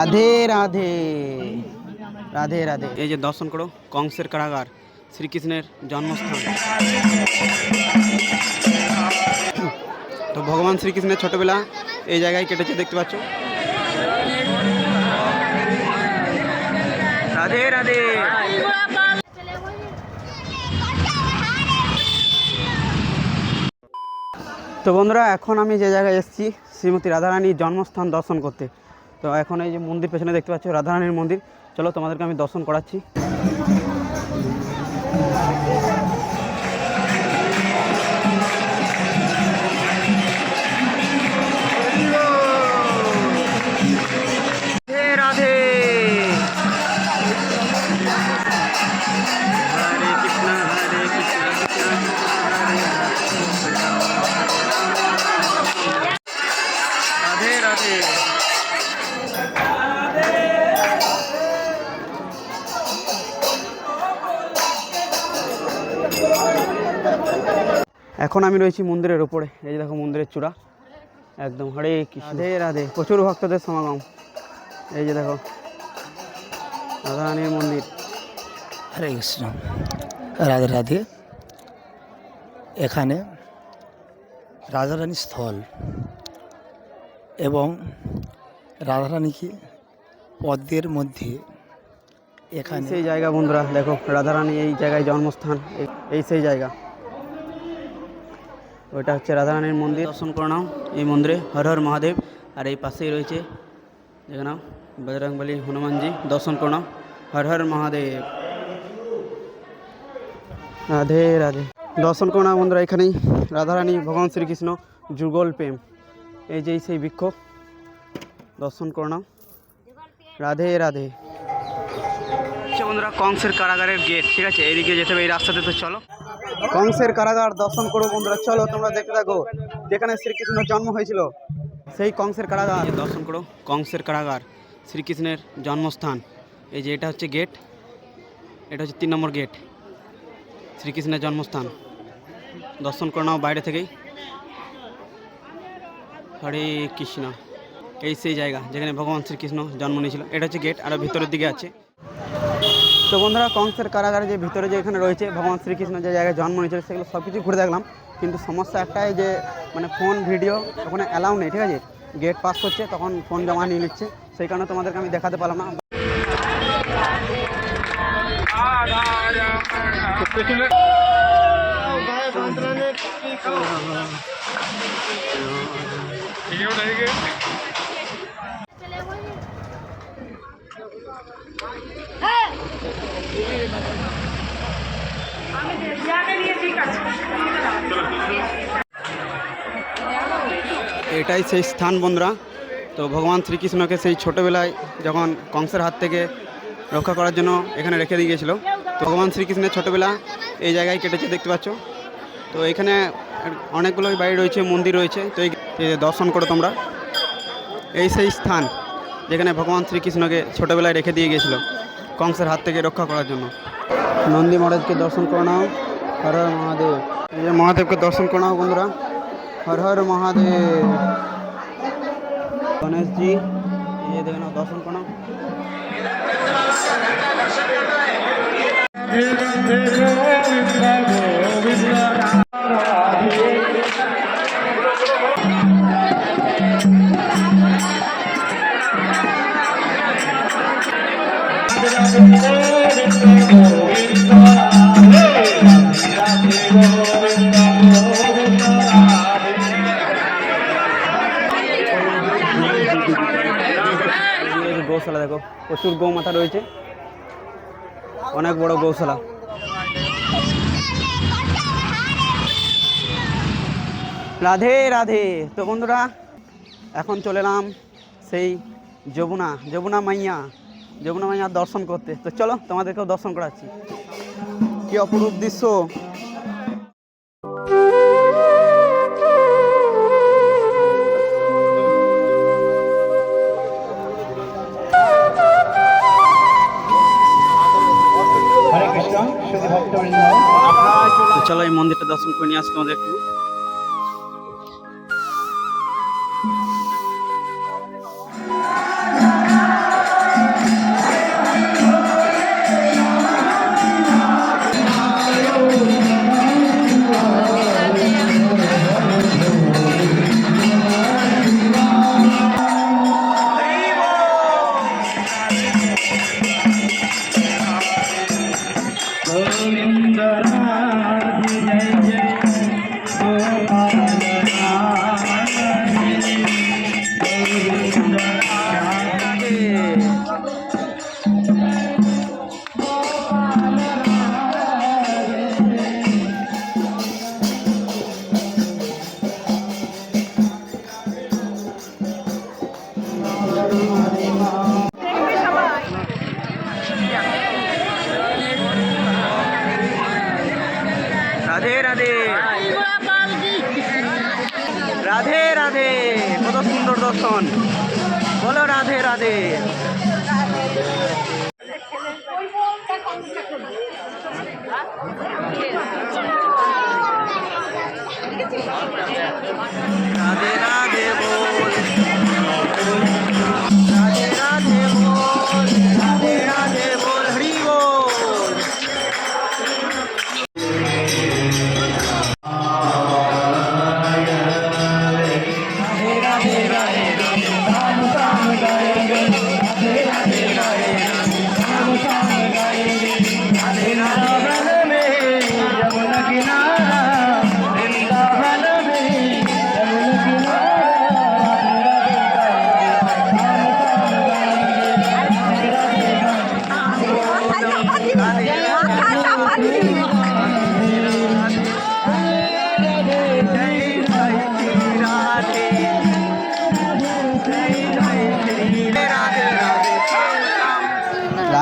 রাধে রাধে। রাধে রাধে। এই যে দর্শন করো, কংসের কারাগার, শ্রীকৃষ্ণের জন্মস্থান। তো ভগবান শ্রীকৃষ্ণের ছোটবেলা এই জায়গায় কেটেছে, দেখতে পাচ্ছ? রাধে রাধে। তো বন্ধুরা, এখন আমি যে জায়গায় এসেছি, শ্রীমতী রাধারানীর জন্মস্থান দর্শন করতে। তো এখন এই যে মন্দির পেছনে দেখতে পাচ্ছ রাধারানীর মন্দির। চলো তোমাদেরকে আমি দর্শন করাচ্ছি। এখন আমি রয়েছি মন্দিরের উপরে। এই যে দেখো মন্দিরের চূড়া। একদম হরে কৃষ্ণ। রাধে রাধে। প্রচুর ভক্তদের সমাগম। এই যে দেখো রাধারানীর মন্দির। হরে কৃষ্ণ। রাধে রাধে। এখানে রাধারানী স্থল এবং রাধারানীকে পদ্মের মধ্যে এখানে সেই জায়গা বন্ধুরা দেখো রাধারানী এই জায়গায় জন্মস্থান। এই সেই জায়গা। ওইটা হচ্ছে রাধারানীর মন্দির। দর্শন করে নাও এই মন্দিরে। হর হর মহাদেব। আর এই পাশেই রয়েছে দেখে নাও বজরংবলী হনুমানজি। দর্শন করে নাও হর হর মহাদেব। রাধে রাধে। দর্শন করে নাও বন্ধুরা এখানেই। রাধারানী ভগবান শ্রীকৃষ্ণ যুগল প্রেম। এই যে সেই বৃক্ষ দর্শন করে নাও। রাধে রাধে। আচ্ছা বন্ধুরা কংসের কারাগারের গেট ঠিক আছে? এইদিকে যেতে হবে এই রাস্তাতে তো চলো। কংসের কারাগার দর্শন করো বন্ধুরা, চলো তোমরা দেখতে থাকো। যেখানে শ্রীকৃষ্ণের জন্ম হয়েছিল, সেই কংসের কারাগার। দর্শন করো, কংসের কারাগার, শ্রীকৃষ্ণের জন্মস্থান। এই যে এটা হচ্ছে গেট, এটা হচ্ছে তিন নম্বর গেট, শ্রীকৃষ্ণের জন্মস্থান। দর্শন করে নাও বাইরে থেকেই। হরে কৃষ্ণ। এই সেই জায়গা যেখানে ভগবান শ্রীকৃষ্ণ জন্ম নিয়েছিল। এটা হচ্ছে গেট আরও ভিতরের দিকে আছে। তো বন্ধুরা কংসের কারাগারে যে ভিতরে যে এখানে রয়েছে, ভগবান শ্রীকৃষ্ণ যে জায়গায় জন্ম নিয়েছিল, সেগুলো সব কিছু ঘুরে দেখলাম। কিন্তু সমস্যা একটাই যে মানে ফোন ভিডিও ওখানে অ্যালাউ নেই, ঠিক আছে? গেট পাস করছে তখন ফোন জমা নিয়ে নিচ্ছে। সেই কারণে তোমাদেরকে আমি দেখাতে পারলাম না। এটাই সেই স্থান বন্ধুরা। তো ভগবান শ্রীকৃষ্ণকে সেই ছোটোবেলায় যখন কংসের হাত থেকে রক্ষা করার জন্য এখানে রেখে দিয়ে গিয়েছিল। তো ভগবান শ্রীকৃষ্ণের ছোটোবেলা এই জায়গায় কেটেছে, দেখতে পাচ্ছ। তো এখানে অনেকগুলো বাড়ি রয়েছে, মন্দির রয়েছে। তো এই দর্শন করো তোমরা। এই সেই স্থান যেখানে ভগবান শ্রীকৃষ্ণকে ছোটোবেলায় রেখে দিয়ে গিয়েছিল। কংসের হাত থেকে রক্ষা করার জন্য। নন্দী মহারাজকে দর্শন করে নাও। হর হর মহাদেব। এই মহাদেবকে দর্শন করে নাও বন্ধুরা। হর হর মহাদেব। গণেশজি, এই যে দর্শন করে নাও। এই যে গৌশালা দেখো, প্রচুর গৌ মাথা রয়েছে। অনেক বড় গৌশালা। রাধে রাধে। তো বন্ধুরা, এখন চলে এলাম সেই যমুনা যমুনা মাইয়া। যমুনা মাইয়ার দর্শন করতে। তো চলো তোমাদেরকেও দর্শন করাচ্ছি। কি অপরূপ দৃশ্য। চলো এই মন্দিরটা দর্শন করে নিয়ে আসি তোমাদের একটু। রাধে রাধে। রাধে রাধে। কত সুন্দর দর্শন। বলো রাধে রাধে।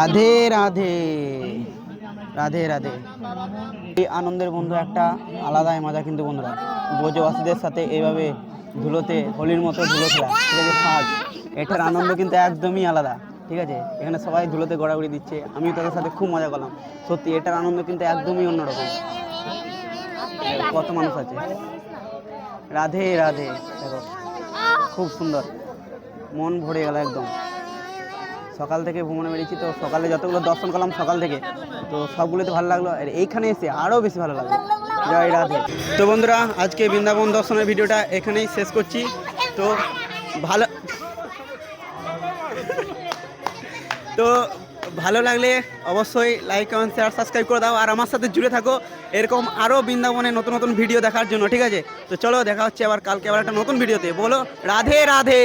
রাধে রাধে। রাধে রাধে। এই আনন্দের বন্ধু একটা, আলাদাই মজা কিন্তু বন্ধুরা। ব্রজবাসীদের সাথে এইভাবে ধুলোতে, হোলির মতো ধুলো খেলা ঠিক আছে সাজ এটার আনন্দ কিন্তু একদমই আলাদা, ঠিক আছে? এখানে সবাই ধুলোতে গড়াগড়ি দিচ্ছে আমি তাদের সাথে খুব মজা করলাম। সত্যি, এটার আনন্দ কিন্তু একদমই অন্যরকম। কত মানুষ আছে? রাধে রাধে। দেখো, খুব সুন্দর। মন ভরে গেল একদম। সকাল থেকে ভ্রমণে বেরিয়েছি, তো সকালে যতগুলো দর্শন করলাম সকাল থেকে, তো সবগুলোতে ভালো লাগল। আর এইখানে এসে আরও বেশি ভালো লাগল। জয় রাধে। তো বন্ধুরা, আজকে বৃন্দাবন দর্শনের ভিডিওটা এখানেই শেষ করছি। তো ভালো তো ভালো লাগলে অবশ্যই লাইক কমেন্ট শেয়ার সাবস্ক্রাইব করে দাও। আর আমার সাথে জুড়ে থাকো। এরকম আরও বৃন্দাবনে নতুন নতুন ভিডিও দেখার জন্য, ঠিক আছে? তো চলো, দেখা হচ্ছে আবার কালকে আবার একটা নতুন ভিডিওতে। বলো, রাধে রাধে।